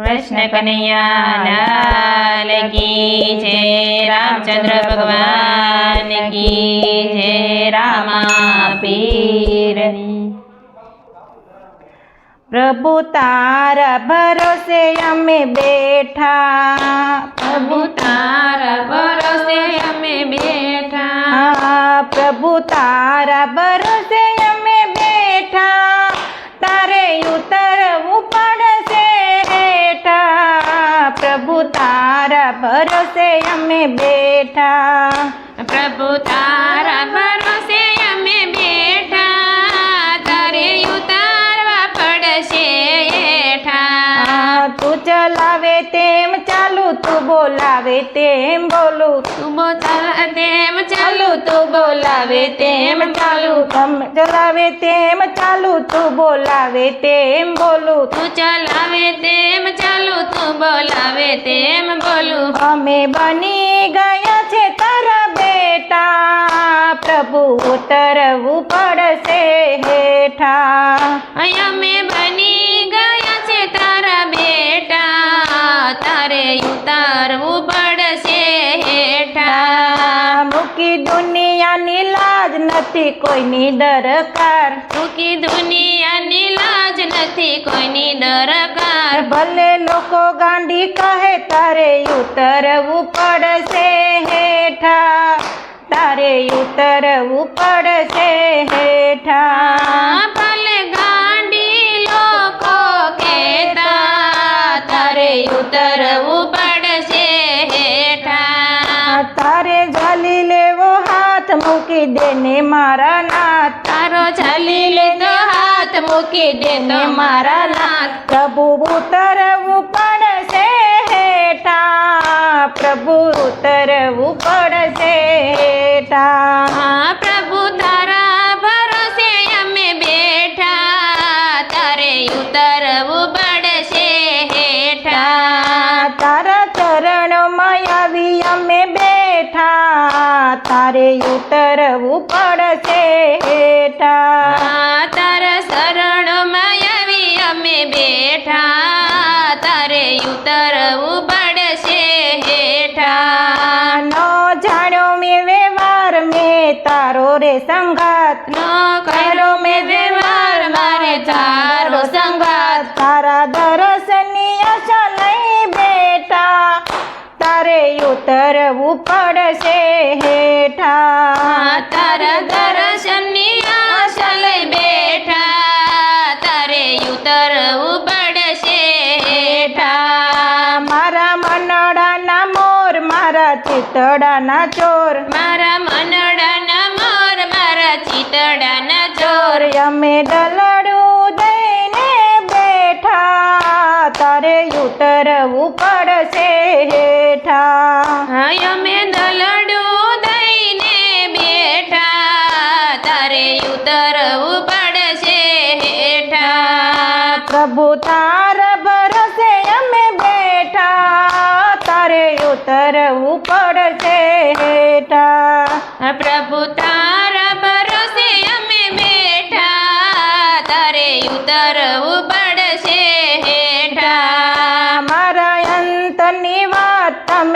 કૃષ્ણ કનૈયા લાલ કી જય રામચંદ્ર ભગવાન કી જય રામા પીરની પ્રભુ તારા ભરોસે અમે બેઠા પ્રભુ તારા ભરોસે અમે બેઠા આ પ્રભુ તારા ભરોસે ભરોસે અમે બેઠા પ્રભુ તારા ભરોસે અમે બેઠા તારે ઉતારવા પડશે હેઠા આ તું ચલાવે તેમ ચાલુ તું બોલાવે તેમ બોલું તું બોલા તેમ ચાલુ ચાલુ તું બોલાવે તેમ ચાલુ તમ ચલાવે તેમ ચાલુ તું બોલાવે તેમ બોલું તું ચલાવે તેમ ચાલુ તું બોલાવે તેમ બોલું. અમે બની ગયા છે તારા બેટા. પ્રભુ ઉતરવું પડશે હેઠા. અમે બની ગયા છે તારા બેટા. તારે ઉતારવું પડશે હેઠા. મૂકી દુનિયાની લાજ નથી કોઈની દરકાર. મૂકી દુનિયાની લાજ નથી કોઈની દરકાર ભલે લોકો ગાંડી કહે તારે ઉતરવું પડશે હેઠા. તારે ઉતરવું પડશે હેઠા. ભલે ગાંડી લોકો કહેતા તારે ઉતરવું પડશે હેઠા. તારે જાલી લેવો હાથ મૂકી દેને મારા ના તારો હાથ મૂકી દે તો મારા નાથ. પ્રભુ ઉતરવું પડશે હેઠા. પ્રભુ ઉતરવું પડશે હેઠા. પ્રભુ તારા ભરોસે અમે બેઠા. તારે ઉતરવું પડશે હેઠા. તારા ચરણમાં આવી અમે બેઠા. તારે ઉતરવું પડશે હેઠા. ઉતરવું પડશે હેઠા. તર દર્શનની આશા લઈ બેઠા. તારે ઉતરવું પડશે હેઠા. મારા મનડાના મોર મારા ચિતડાના ચોર. મારા મનડાના મોર મારા ચિતડાના ચોર ચોર. અમે દલડું હેઠા હાય અમે દલડું દઈને બેઠા. તારે ઉતરવું પડશે હેઠા. પ્રભુ તારા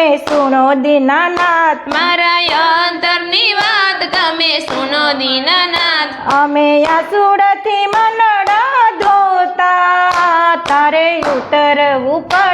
તમે સુનો દીનાનાથ. મારા અંતરની વાત તમે સુનો દીનાનાથ. અમે આ સુરથી મનડા ધોતા તારે ઉતરવું પડશે